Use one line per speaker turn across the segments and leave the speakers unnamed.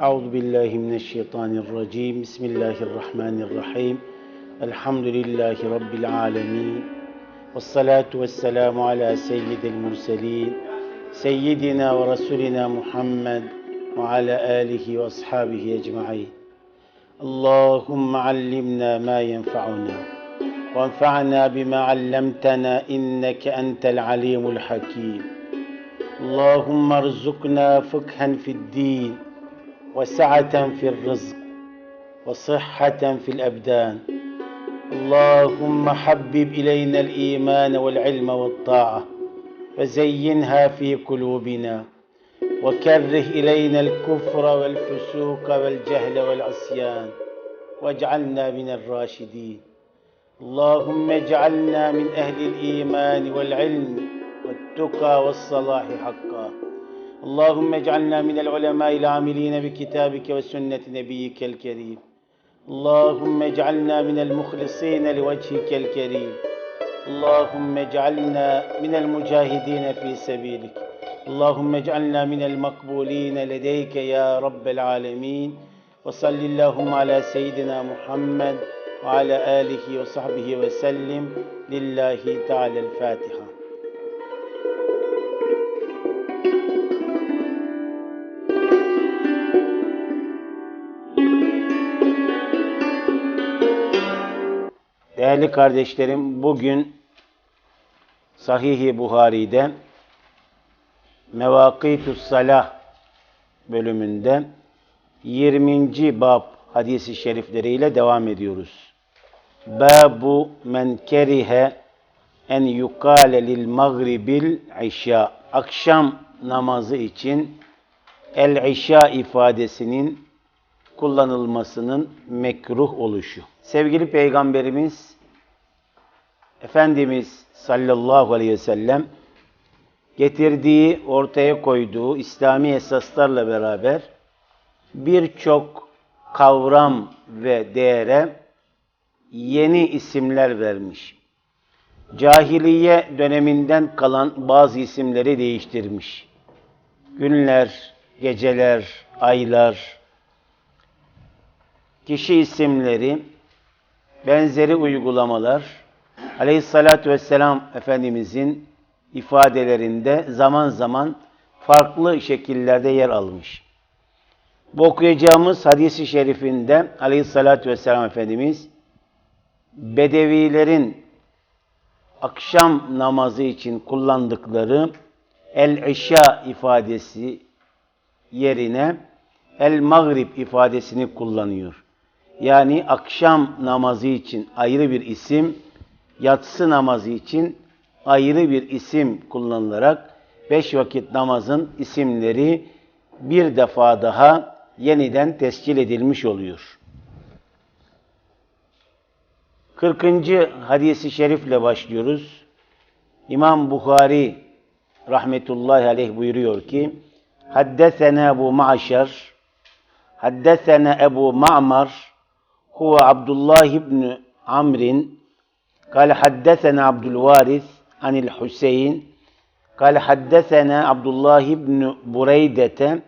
أعوذ بالله من الشيطان الرجيم. بسم الله الرحمن الرحيم. الحمد لله رب العالمين. والصلاة والسلام على سيد المرسلين سيدنا ورسولنا محمد وعلى آله وأصحابه أجمعين. اللهم علمنا ما ينفعنا وانفعنا بما علمتنا إنك أنت العليم الحكيم. اللهم ارزقنا فقها في الدين وسعة في الرزق وصحة في الأبدان. اللهم حبب إلينا الإيمان والعلم والطاعة وزينها في قلوبنا وكره إلينا الكفر والفسوق والجهل والعصيان واجعلنا من الراشدين. اللهم اجعلنا من أهل الإيمان والعلم والتقى والصلاح حقا. اللهم اجعلنا من العلماء العاملين بكتابك وسنة نبيك الكريم اللهم اجعلنا من المخلصين لوجهك الكريم اللهم اجعلنا من المجاهدين في سبيلك اللهم اجعلنا من المقبولين لديك يا رب العالمين وصل اللهم على سيدنا محمد وعلى آله وصحبه وسلم لله تعالى الفاتحة Değerli kardeşlerim, bugün Sahih-i Buhari'de Mevakitü Salah bölümünde 20. bab hadisi şerifleriyle devam ediyoruz. Babu men kerihe en yukale lil magribil işa. Akşam namazı için el işa ifadesinin kullanılmasının mekruh oluşu. Sevgili Peygamberimiz Efendimiz sallallahu aleyhi ve sellem getirdiği, ortaya koyduğu İslami esaslarla beraber birçok kavram ve değere yeni isimler vermiş. Cahiliye döneminden kalan bazı isimleri değiştirmiş. Günler, geceler, aylar, kişi isimleri, benzeri uygulamalar, Aleyhissalatü vesselam Efendimizin ifadelerinde zaman zaman farklı şekillerde yer almış. Bu okuyacağımız hadisi şerifinde Aleyhissalatü vesselam Efendimiz Bedevilerin akşam namazı için kullandıkları el-işa ifadesi yerine el-magrib ifadesini kullanıyor. Yani akşam namazı için ayrı bir isim, yatsı namazı için ayrı bir isim kullanılarak beş vakit namazın isimleri bir defa daha yeniden tescil edilmiş oluyor. 40. hadisi şerifle başlıyoruz. İmam Bukhari rahmetullahi aleyh buyuruyor ki Haddesena Ebu Ma'şer Haddesena Ebu Ma'mar huve Abdullah ibn Amrin قال حدثنا عبد الوارث عن الحسين قال حدثنا عبد الله بن بريدة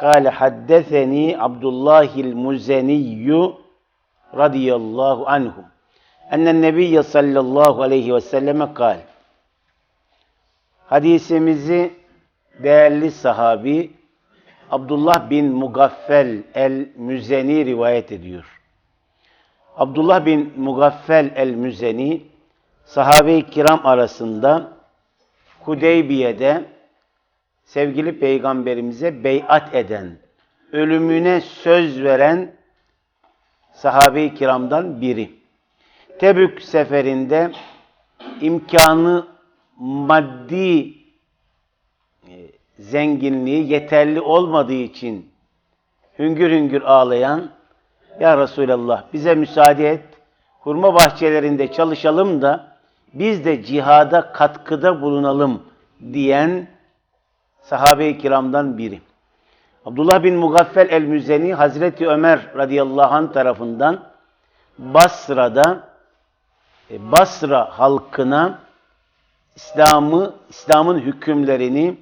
قال حدثني عبد الله المزني رضي الله عنه أن النبي صلى الله عليه وسلم قال Hadisimizi değerli sahabi Abdullah bin Mugaffel el-Müzeni rivayet ediyor. Abdullah bin Mugaffel el-Müzeni sahabe-i kiram arasında Hudeybiye'de sevgili peygamberimize beyat eden, ölümüne söz veren sahabe-i kiramdan biri. Tebük seferinde imkanı maddi zenginliği yeterli olmadığı için hüngür hüngür ağlayan Ya Resulallah bize müsaade et, hurma bahçelerinde çalışalım da biz de cihada katkıda bulunalım diyen sahabe-i kiramdan biri. Abdullah bin Mugaffel el-Müzeni Hazreti Ömer radıyallahu anh tarafından Basra'da Basra halkına İslam'ı, İslam'ın hükümlerini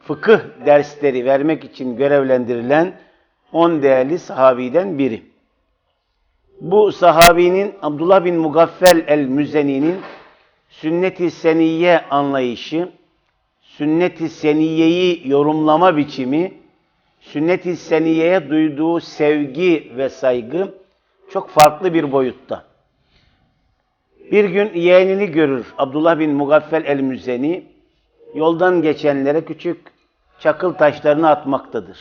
fıkıh dersleri vermek için görevlendirilen on değerli sahabiden biri. Bu sahabinin Abdullah bin Mugaffel el-Müzeni'nin sünnet-i seniyye anlayışı, sünnet-i seniyeyi yorumlama biçimi, sünnet-i seniyeye duyduğu sevgi ve saygı çok farklı bir boyutta. Bir gün yeğenini görür Abdullah bin Mugaffel el-Müzeni, yoldan geçenlere küçük çakıl taşlarını atmaktadır.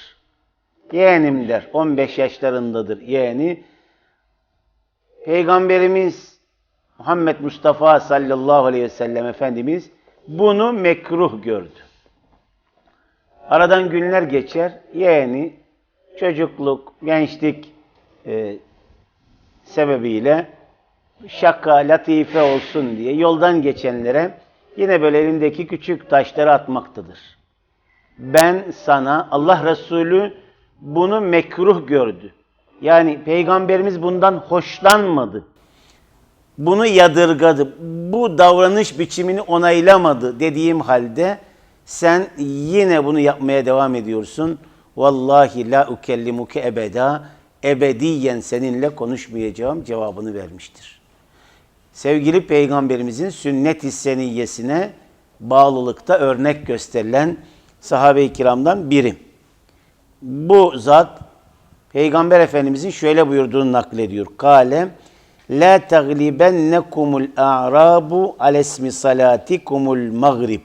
Yeğenim der, 15 yaşlarındadır yeğeni. Peygamberimiz Muhammed Mustafa sallallahu aleyhi ve sellem Efendimiz bunu mekruh gördü. Aradan günler geçer, yeğeni çocukluk, gençlik e, sebebiyle şaka, latife olsun diye yoldan geçenlere yine böyle elindeki küçük taşları atmaktadır. Ben sana Allah Resulü bunu mekruh gördü. Yani Peygamberimiz bundan hoşlanmadı. Bunu yadırgadı. Bu davranış biçimini onaylamadı dediğim halde sen yine bunu yapmaya devam ediyorsun. Vallahi la ukellimuke ebeda. Ebediyen seninle konuşmayacağım cevabını vermiştir. Sevgili Peygamberimizin sünnet-i seniyyesine bağlılıkta örnek gösterilen sahabe-i kiramdan biri. Bu zat Peygamber Efendimizin şöyle buyurduğunu naklediyor. Kale La taglibennekumul a'rabu alesmi salatikumul maghrib.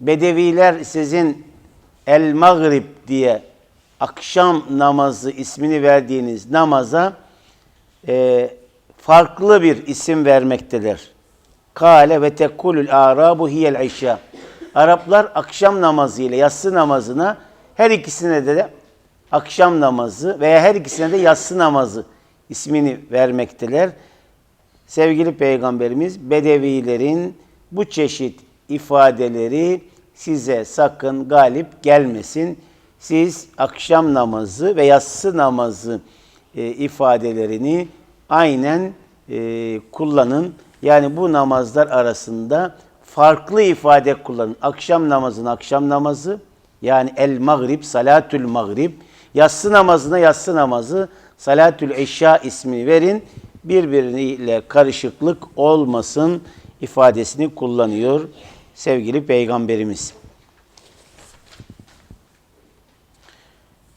Bedeviler sizin el maghrib diye akşam namazı ismini verdiğiniz namaza e, farklı bir isim vermektedir. Kale ve tekulul a'rabu hiyel işya. Araplar akşam namazı ile yatsı namazına her ikisine de akşam namazı veya her ikisine de yatsı namazı ismini vermekteler. Sevgili Peygamberimiz Bedevilerin bu çeşit ifadeleri size sakın galip gelmesin. Siz akşam namazı ve yatsı namazı e, ifadelerini aynen e, kullanın. Yani bu namazlar arasında farklı ifade kullanın. Akşam namazına akşam namazı yani el magrib, salatül magrib. Yatsı namazına yatsı namazı, salatül eşya ismini verin. Birbiriyle karışıklık olmasın ifadesini kullanıyor sevgili Peygamberimiz.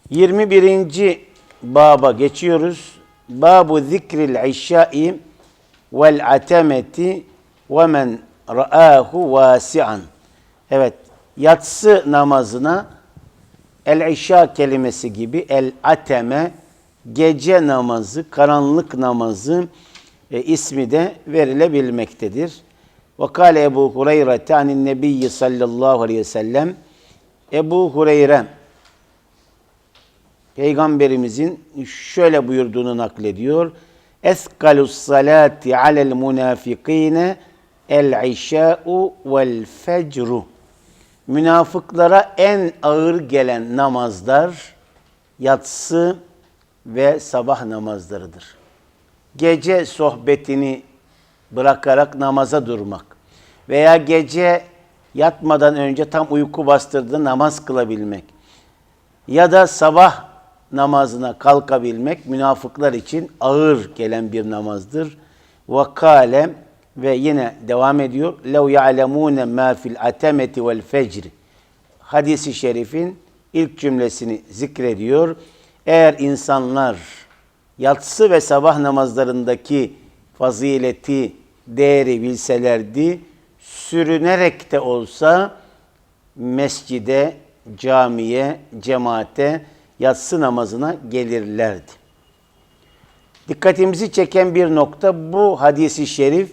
21. baba geçiyoruz. Babu zikril işşai vel atemeti ve men ra'ahu vasi'an. Evet, yatsı namazına el-işa kelimesi gibi el-ateme gece namazı, karanlık namazı e, ismi de verilebilmektedir. Ve kâle Ebu Hureyre tanin nebiyyi sallallahu aleyhi ve sellem Ebu Hureyre Peygamberimizin şöyle buyurduğunu naklediyor. Eskalus salati alel munafikine el işâ'u vel fecru. Münafıklara en ağır gelen namazlar yatsı ve sabah namazlarıdır. Gece sohbetini bırakarak namaza durmak veya gece yatmadan önce tam uyku bastırdığı namaz kılabilmek ya da sabah namazına kalkabilmek münafıklar için ağır gelen bir namazdır. Vakale ve yine devam ediyor. لَوْ يَعْلَمُونَ مَا فِي الْاَتَمَةِ وَالْفَجْرِ Hadis-i şerifin ilk cümlesini zikrediyor. Eğer insanlar yatsı ve sabah namazlarındaki fazileti, değeri bilselerdi, sürünerek de olsa mescide, camiye, cemaate, yatsı namazına gelirlerdi. Dikkatimizi çeken bir nokta bu hadisi şerif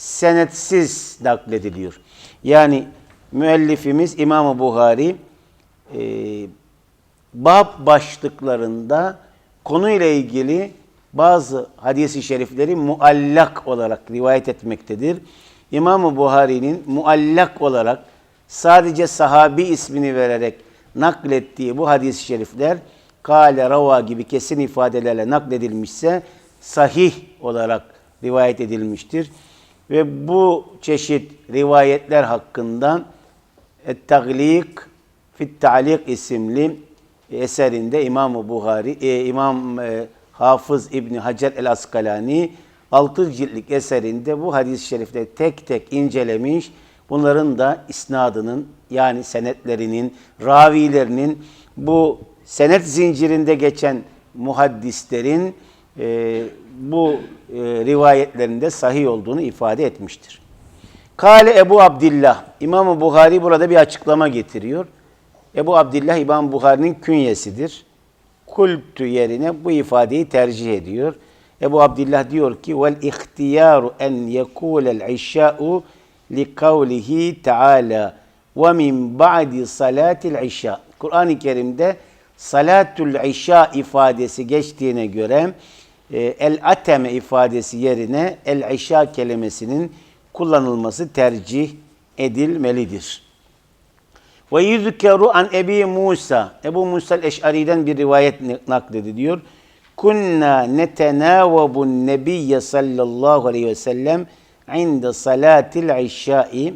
senetsiz naklediliyor. Yani müellifimiz İmam-ı Buhari e, bab başlıklarında konuyla ilgili bazı hadisi şerifleri muallak olarak rivayet etmektedir. İmam-ı Buhari'nin muallak olarak sadece sahabi ismini vererek naklettiği bu hadis-i şerifler kale rava gibi kesin ifadelerle nakledilmişse sahih olarak rivayet edilmiştir. Ve bu çeşit rivayetler hakkında Et-Taglik Fit Ta'lik isimli eserinde İmam-ı Buhari, e, İmam e, Hafız İbni Hacer el-Askalani 6 ciltlik eserinde bu hadis-i şerifleri tek tek incelemiş. Bunların da isnadının yani senetlerinin, ravilerinin bu senet zincirinde geçen muhaddislerin e, bu e, rivayetlerinde sahih olduğunu ifade etmiştir. Kale Ebu Abdillah. İmam-ı Buhari burada bir açıklama getiriyor. Ebu Abdillah İmam Buhari'nin künyesidir. Kultü yerine bu ifadeyi tercih ediyor. Ebu Abdillah diyor ki vel ihtiyaru en yekulel işşa'u li kavlihi taala ve min ba'di salatil işşa. Kur'an-ı Kerim'de salatul işşa ifadesi geçtiğine göre e, el ateme ifadesi yerine el işşa kelimesinin kullanılması tercih edilmelidir. Ve yüzkeru an Ebi Musa. Ebu Musa el-Eş'ari'den bir rivayet naklediliyor. Kunna netenavabu nebiyye sallallahu aleyhi ve sellem inde salatil işşai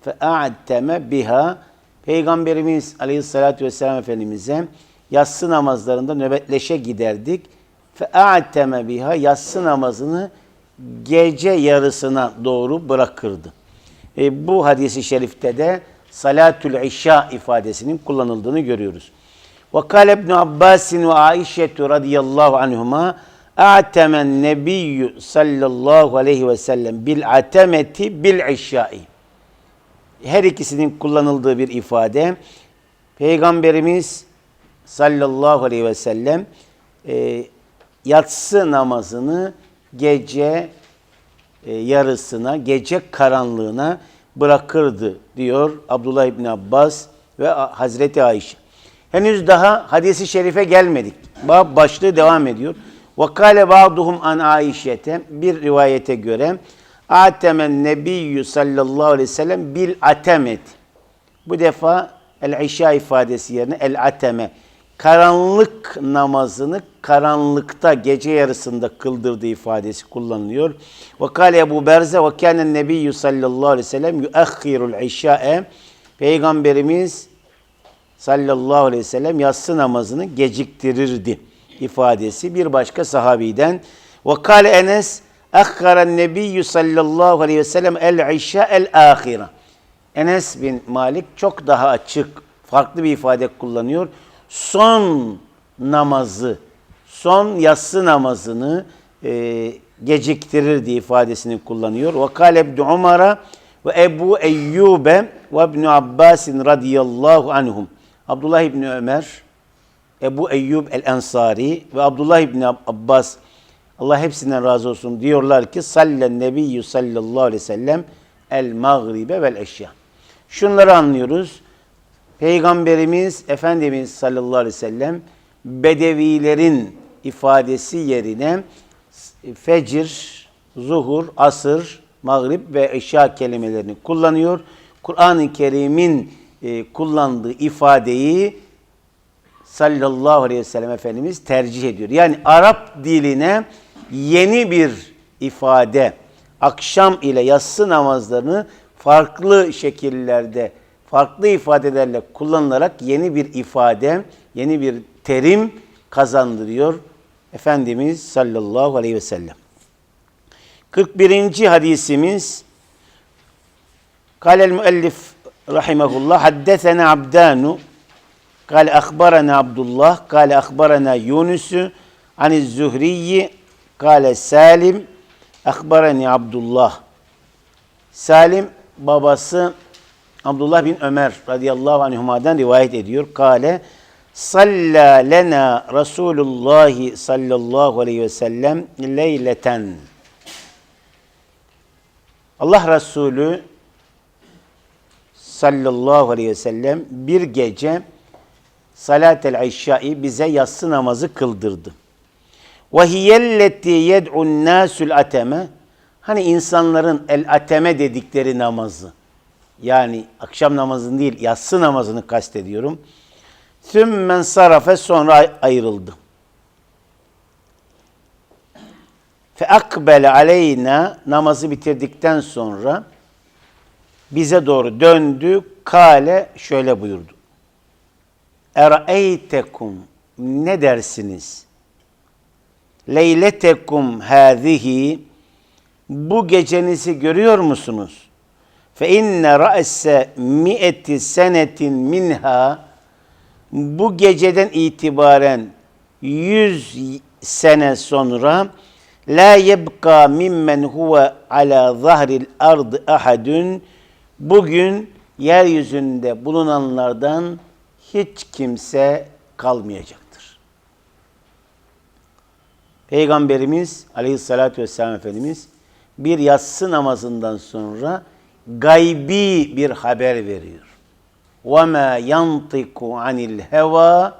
fe a'teme biha. Peygamberimiz aleyhissalatü vesselam Efendimiz'e yatsı namazlarında nöbetleşe giderdik. Fe a'teme biha yatsı namazını gece yarısına doğru bırakırdı. E, bu hadisi şerifte de salatül işşa ifadesinin kullanıldığını görüyoruz. Ve kâle ibn Abbas ve Aişe radıyallahu anhuma a'temen nebiyyü sallallahu aleyhi ve sellem bil atemeti bil işşai. Her ikisinin kullanıldığı bir ifade. Peygamberimiz sallallahu aleyhi ve sellem e, yatsı namazını gece e, yarısına, gece karanlığına bırakırdı diyor Abdullah İbni Abbas ve Hazreti Ayşe. Henüz daha hadisi şerife gelmedik. Bab başlığı devam ediyor. Vakale ba'duhum an Ayşe'te bir rivayete göre Atemen Nebiyyü sallallahu aleyhi ve sellem bil atemet. Bu defa el işa ifadesi yerine el ateme Karanlık namazını karanlıkta gece yarısında kıldırdığı ifadesi kullanılıyor. Ve kâle Ebu Berze ve kânen nebiyyü sallallahu aleyhi ve sellem yuakhirul işâe. Peygamberimiz sallallahu aleyhi ve sellem yatsı namazını geciktirirdi ifadesi bir başka sahabiden. Ve kâle Enes akharen nebiyyü sallallahu aleyhi ve sellem el işâ el ahira. Enes bin Malik çok daha açık, farklı bir ifade kullanıyor. Son namazı, son yatsı namazını e, geciktirir diye ifadesini kullanıyor. Ve kâle ibn Umar'a ve Ebu Eyyube ve ibn Abbasin radıyallahu anhum. Abdullah İbni Ömer, Ebu Eyyub el-Ensari ve Abdullah İbni Abbas Allah hepsinden razı olsun diyorlar ki sallen nebiyyü sallallahu aleyhi ve sellem el mağribe vel eşya. Şunları anlıyoruz. Peygamberimiz Efendimiz sallallahu aleyhi ve sellem bedevilerin ifadesi yerine fecir, zuhur, asır, mağrib ve eşya kelimelerini kullanıyor. Kur'an-ı Kerim'in e, kullandığı ifadeyi sallallahu aleyhi ve sellem Efendimiz tercih ediyor. Yani Arap diline yeni bir ifade, akşam ile yatsı namazlarını farklı şekillerde, farklı ifadelerle kullanılarak yeni bir ifade, yeni bir terim kazandırıyor Efendimiz sallallahu aleyhi ve sellem. 41. hadisimiz Kalel müellif rahimehullah haddesena abdanu قال أخبرنا عبد الله قال أخبرنا يونس عن الزهري قال سالم أخبرني عبد الله Salim babası Abdullah bin Ömer radıyallahu anhuma'dan rivayet ediyor. Kale Salla lena Resulullah sallallahu aleyhi ve sellem leyleten. Allah Resulü sallallahu aleyhi ve sellem bir gece salatel işşai bize yatsı namazı kıldırdı. Ve hiyelleti yed'un nasul ateme hani insanların el ateme dedikleri namazı yani akşam namazını değil yatsı namazını kastediyorum. Sümmen sarafe sonra ayrıldı. Fe akbele aleyna namazı bitirdikten sonra bize doğru döndü. Kale şöyle buyurdu. Ereytekum ne dersiniz? Leyletekum hâzihi bu gecenizi görüyor musunuz? Fe inne ra'se mi'eti senetin minha bu geceden itibaren 100 sene sonra la yebqa mimmen huve ala zahril ardı ahadun bugün yeryüzünde bulunanlardan hiç kimse kalmayacaktır. Peygamberimiz aleyhissalatü vesselam Efendimiz bir yatsı namazından sonra gaybi bir haber veriyor. وَمَا يَنْطِقُ عَنِ الْهَوَى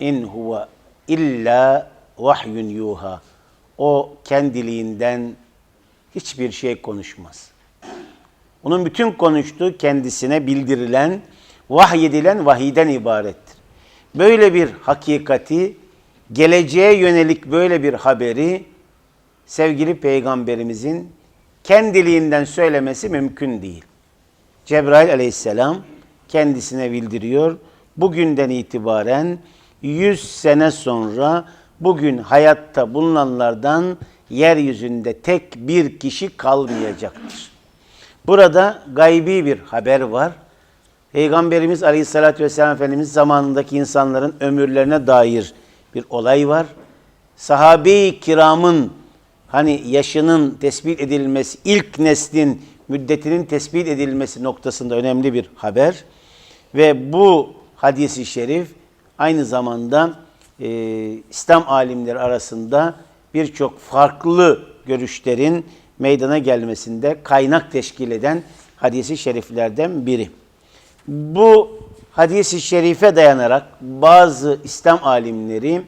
in huve illa vahyun yuha. O kendiliğinden hiçbir şey konuşmaz. Onun bütün konuştuğu kendisine bildirilen, vahyedilen vahiden ibarettir. Böyle bir hakikati, geleceğe yönelik böyle bir haberi sevgili peygamberimizin kendiliğinden söylemesi mümkün değil. Cebrail aleyhisselam kendisine bildiriyor. Bugünden itibaren 100 sene sonra bugün hayatta bulunanlardan yeryüzünde tek bir kişi kalmayacaktır. Burada gaybi bir haber var. Peygamberimiz Aleyhisselatü Vesselam Efendimiz zamanındaki insanların ömürlerine dair bir olay var. Sahabe-i kiramın hani yaşının tespit edilmesi, ilk neslin müddetinin tespit edilmesi noktasında önemli bir haber. Ve bu hadisi şerif aynı zamanda e, İslam alimleri arasında birçok farklı görüşlerin meydana gelmesinde kaynak teşkil eden hadisi şeriflerden biri. Bu hadisi şerife dayanarak bazı İslam alimleri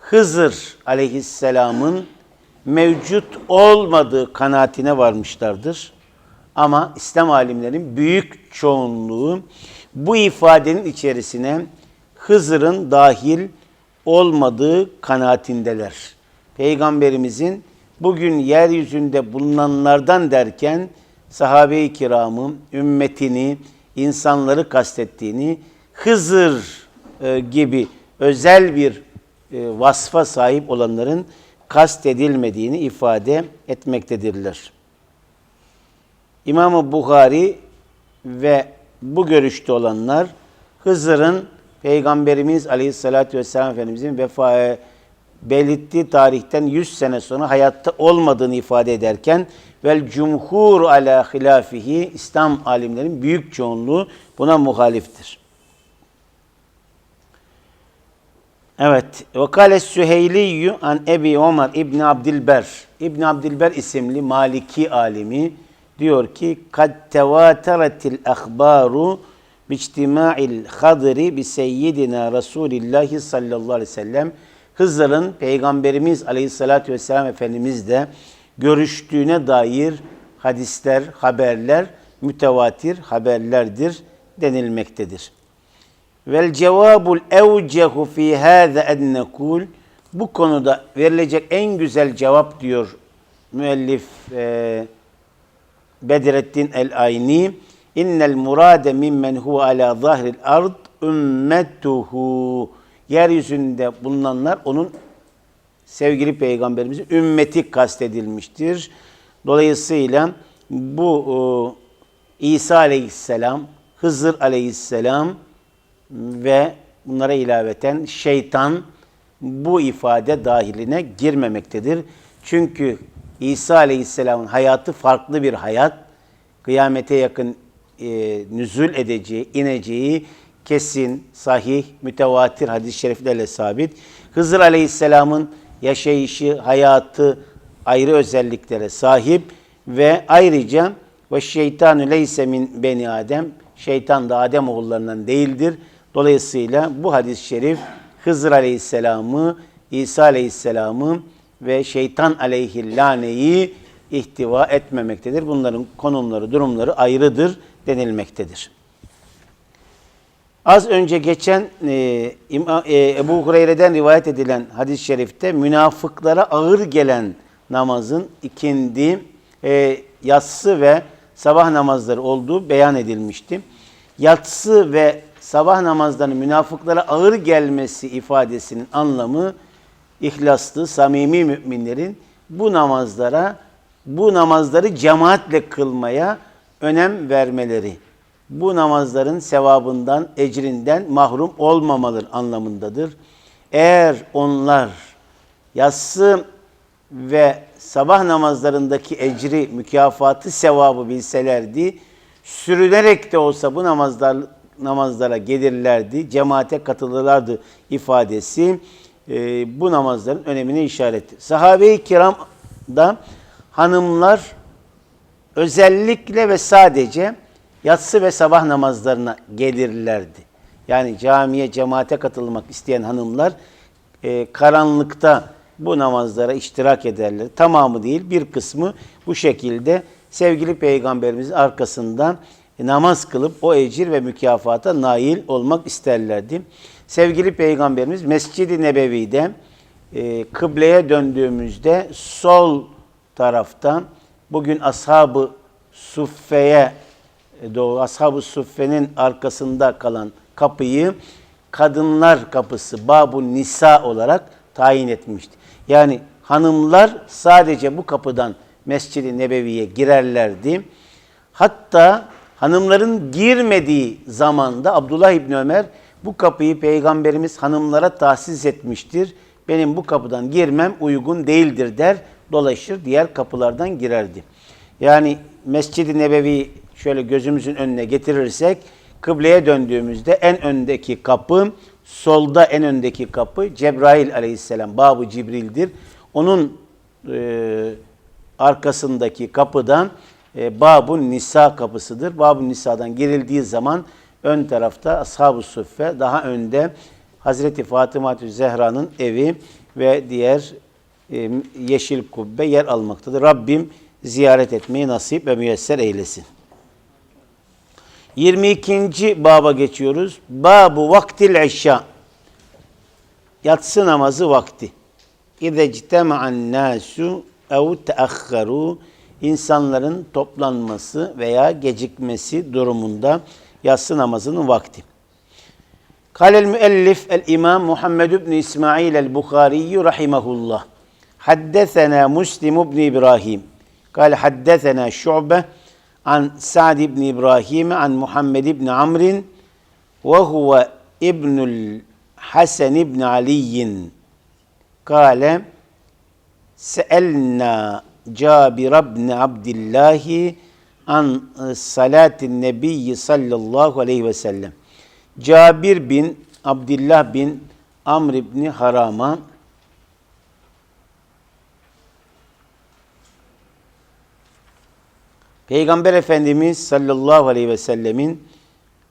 Hızır aleyhisselamın mevcut olmadığı kanaatine varmışlardır. Ama İslam alimlerin büyük çoğunluğu bu ifadenin içerisine Hızır'ın dahil olmadığı kanaatindeler. Peygamberimizin bugün yeryüzünde bulunanlardan derken sahabe-i kiramı, ümmetini, insanları kastettiğini, Hızır e, gibi özel bir e, vasfa sahip olanların kastedilmediğini ifade etmektedirler. İmam-ı Bukhari ve bu görüşte olanlar Hızır'ın Peygamberimiz Aleyhisselatü Vesselam Efendimizin vefa belirttiği tarihten 100 sene sonra hayatta olmadığını ifade ederken vel cumhur ala hilafihi İslam alimlerin büyük çoğunluğu buna muhaliftir. Evet. Ve kâle Süheyliyyü an Ebi Ömer İbni Abdilber. İbni Abdilber isimli Maliki alimi diyor ki kad tevateretil ahbaru biçtima'il hadri bi seyyidina Resulillahi sallallahu aleyhi ve sellem Hızır'ın Peygamberimiz aleyhissalatü vesselam Efendimiz de görüştüğüne dair hadisler, haberler mütevatir haberlerdir denilmektedir. Vel cevabul evcehu fi hâze en nekul bu konuda verilecek en güzel cevap diyor müellif e, Bedrettin el-Ayni. İnnel murade mimmen huve ala zahril ard ümmetuhu yeryüzünde bulunanlar onun sevgili peygamberimizin ümmeti kastedilmiştir. Dolayısıyla bu e, İsa aleyhisselam, Hızır aleyhisselam ve bunlara ilaveten şeytan bu ifade dahiline girmemektedir. Çünkü İsa Aleyhisselam'ın hayatı farklı bir hayat. Kıyamete yakın e, nüzul edeceği, ineceği kesin, sahih, mütevatir hadis-i şeriflerle sabit. Hızır Aleyhisselam'ın yaşayışı, hayatı ayrı özelliklere sahip ve ayrıca ve şeytanu leyse min beni Adem şeytan da Adem oğullarından değildir. Dolayısıyla bu hadis-i şerif Hızır Aleyhisselam'ı, İsa Aleyhisselam'ı ve şeytan aleyhillaneyi ihtiva etmemektedir. Bunların konumları, durumları ayrıdır denilmektedir. Az önce geçen e, İma, e, Ebu Hureyre'den rivayet edilen hadis-i şerifte münafıklara ağır gelen namazın ikindi, e, yatsı ve sabah namazları olduğu beyan edilmişti. Yatsı ve sabah namazlarının münafıklara ağır gelmesi ifadesinin anlamı ihlaslı, samimi müminlerin bu namazlara, bu namazları cemaatle kılmaya önem vermeleri. Bu namazların sevabından, ecrinden mahrum olmamaları anlamındadır. Eğer onlar yatsı ve sabah namazlarındaki ecri, mükafatı, sevabı bilselerdi, sürünerek de olsa bu namazlar namazlara gelirlerdi, cemaate katılırlardı ifadesi e, bu namazların önemine işarettir. Sahabe-i kiram da hanımlar özellikle ve sadece yatsı ve sabah namazlarına gelirlerdi. Yani camiye, cemaate katılmak isteyen hanımlar e, karanlıkta bu namazlara iştirak ederler. Tamamı değil, bir kısmı bu şekilde sevgili peygamberimizin arkasından namaz kılıp o ecir ve mükafata nail olmak isterlerdi. Sevgili peygamberimiz Mescid-i Nebevi'de e, kıbleye döndüğümüzde sol taraftan bugün ashab-ı suffeye e, doğru ashab-ı suffenin arkasında kalan kapıyı kadınlar kapısı Babu Nisa olarak tayin etmişti. Yani hanımlar sadece bu kapıdan Mescid-i Nebevi'ye girerlerdi. Hatta hanımların girmediği zamanda Abdullah İbni Ömer bu kapıyı Peygamberimiz hanımlara tahsis etmiştir. Benim bu kapıdan girmem uygun değildir der. Dolaşır diğer kapılardan girerdi. Yani Mescid-i Nebevi şöyle gözümüzün önüne getirirsek kıbleye döndüğümüzde en öndeki kapı solda en öndeki kapı Cebrail aleyhisselam Babu Cibril'dir. Onun e, arkasındaki kapıdan e, Babun Nisa kapısıdır. Babun Nisa'dan girildiği zaman ön tarafta Ashab-ı Suffe, daha önde Hazreti Fatıma Zehra'nın evi ve diğer e, yeşil kubbe yer almaktadır. Rabbim ziyaret etmeyi nasip ve müyesser eylesin. 22. baba geçiyoruz. Babu vaktil işa. Yatsı namazı vakti. İze ctema'an nasu ev teahharu insanların toplanması veya gecikmesi durumunda yatsı namazının vakti. Kalel müellif el imam Muhammed ibn İsmail el Bukhari rahimehullah. Haddesena Müslim ibn İbrahim. قال حدثنا شعبة عن سعد بن إبراهيم عن محمد بن عمرو وهو ابن الحسن بن علي قال سألنا Cabir ibn Abdullah an salatin nebiyyi sallallahu aleyhi ve sellem. Cabir bin Abdullah bin Amr ibn Harama Peygamber Efendimiz sallallahu aleyhi ve sellemin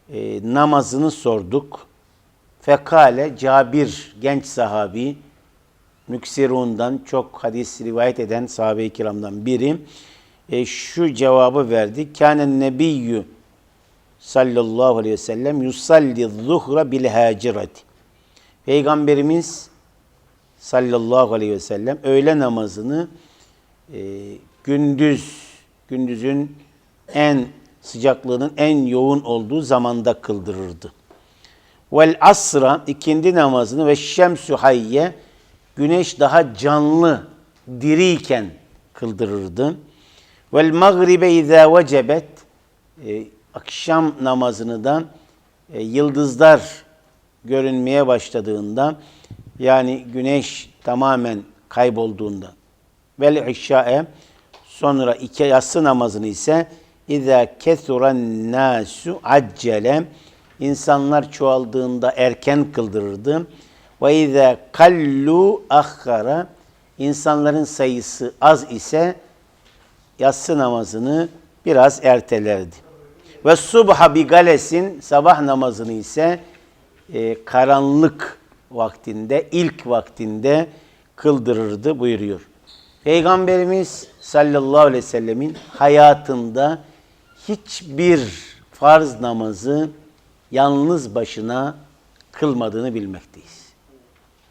e, namazını sorduk. Fekale Cabir genç sahabi Müksirun'dan çok hadis rivayet eden sahabe-i kiramdan biri e, şu cevabı verdi. Kânen nebiyyü sallallahu aleyhi ve sellem yusalli zuhra bil hacirati. Peygamberimiz sallallahu aleyhi ve sellem öğle namazını e, gündüz gündüzün en sıcaklığının en yoğun olduğu zamanda kıldırırdı. Vel asra ikindi namazını ve şemsü hayye güneş daha canlı diriyken kıldırırdı. Vel magribe izâ vecebet e, akşam namazını da e, yıldızlar görünmeye başladığında yani güneş tamamen kaybolduğunda vel işşa'e sonra iki yatsı namazını ise İza kesuran nasu accele insanlar çoğaldığında erken kıldırırdı. Ve izâ kallu ahhara insanların sayısı az ise yatsı namazını biraz ertelerdi. Ve subha bi galesin sabah namazını ise e, karanlık vaktinde, ilk vaktinde kıldırırdı buyuruyor. Peygamberimiz sallallahu aleyhi ve sellemin hayatında hiçbir farz namazı yalnız başına kılmadığını bilmekteyiz.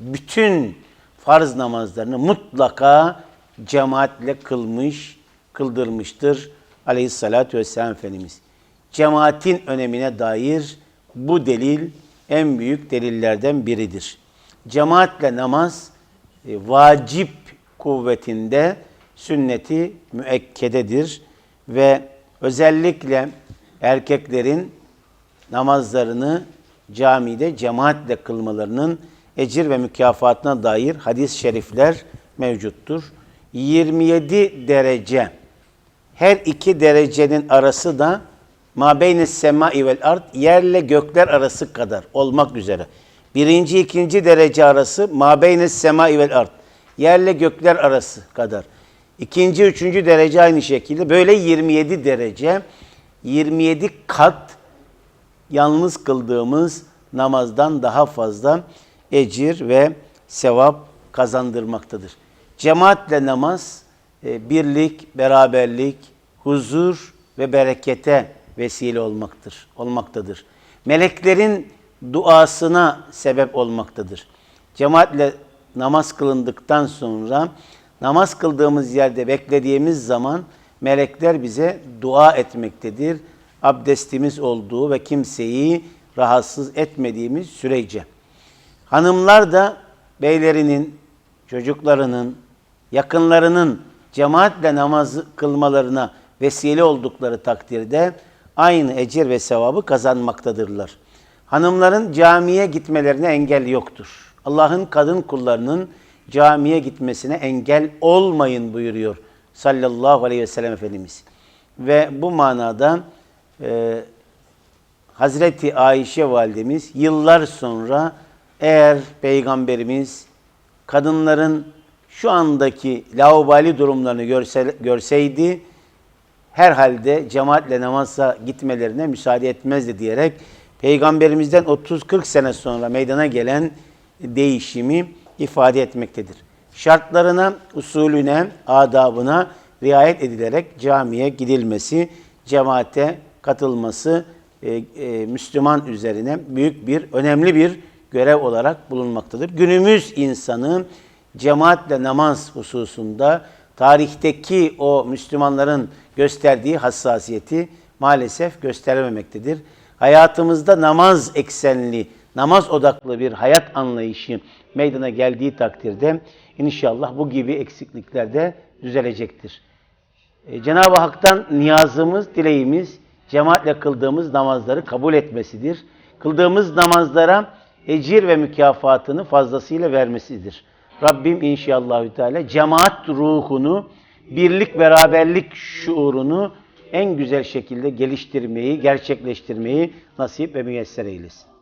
Bütün farz namazlarını mutlaka cemaatle kılmış, kıldırmıştır aleyhissalatü vesselam Efendimiz. Cemaatin önemine dair bu delil en büyük delillerden biridir. Cemaatle namaz e, vacip kuvvetinde sünneti müekkededir ve özellikle erkeklerin namazlarını camide cemaatle kılmalarının ecir ve mükafatına dair hadis-i şerifler mevcuttur. 27 derece her iki derecenin arası da mabeynis semai vel ard yerle gökler arası kadar olmak üzere. Birinci, ikinci derece arası mabeynis semai vel ard yerle gökler arası kadar. İkinci, üçüncü derece aynı şekilde. Böyle 27 derece, 27 kat yalnız kıldığımız namazdan daha fazla ecir ve sevap kazandırmaktadır. Cemaatle namaz e, birlik, beraberlik, huzur ve berekete vesile olmaktır, olmaktadır. Meleklerin duasına sebep olmaktadır. Cemaatle namaz kılındıktan sonra namaz kıldığımız yerde beklediğimiz zaman melekler bize dua etmektedir. Abdestimiz olduğu ve kimseyi rahatsız etmediğimiz sürece. Hanımlar da beylerinin, çocuklarının, yakınlarının cemaatle namazı kılmalarına vesile oldukları takdirde aynı ecir ve sevabı kazanmaktadırlar. Hanımların camiye gitmelerine engel yoktur. Allah'ın kadın kullarının camiye gitmesine engel olmayın buyuruyor sallallahu aleyhi ve sellem Efendimiz. Ve bu manada e, Hazreti Ayşe validemiz yıllar sonra eğer Peygamberimiz kadınların şu andaki laubali durumlarını görse, görseydi herhalde cemaatle namaza gitmelerine müsaade etmezdi diyerek Peygamberimizden 30-40 sene sonra meydana gelen değişimi ifade etmektedir. Şartlarına, usulüne, adabına riayet edilerek camiye gidilmesi, cemaate katılması e, e, Müslüman üzerine büyük bir, önemli bir görev olarak bulunmaktadır. Günümüz insanı cemaatle namaz hususunda tarihteki o Müslümanların gösterdiği hassasiyeti maalesef gösterememektedir. Hayatımızda namaz eksenli, namaz odaklı bir hayat anlayışı meydana geldiği takdirde inşallah bu gibi eksiklikler de düzelecektir. E, Cenab-ı Hak'tan niyazımız, dileğimiz cemaatle kıldığımız namazları kabul etmesidir. Kıldığımız namazlara ecir ve mükafatını fazlasıyla vermesidir. Rabbim inşallahü teala cemaat ruhunu, birlik beraberlik şuurunu en güzel şekilde geliştirmeyi, gerçekleştirmeyi nasip ve müyesser eylesin.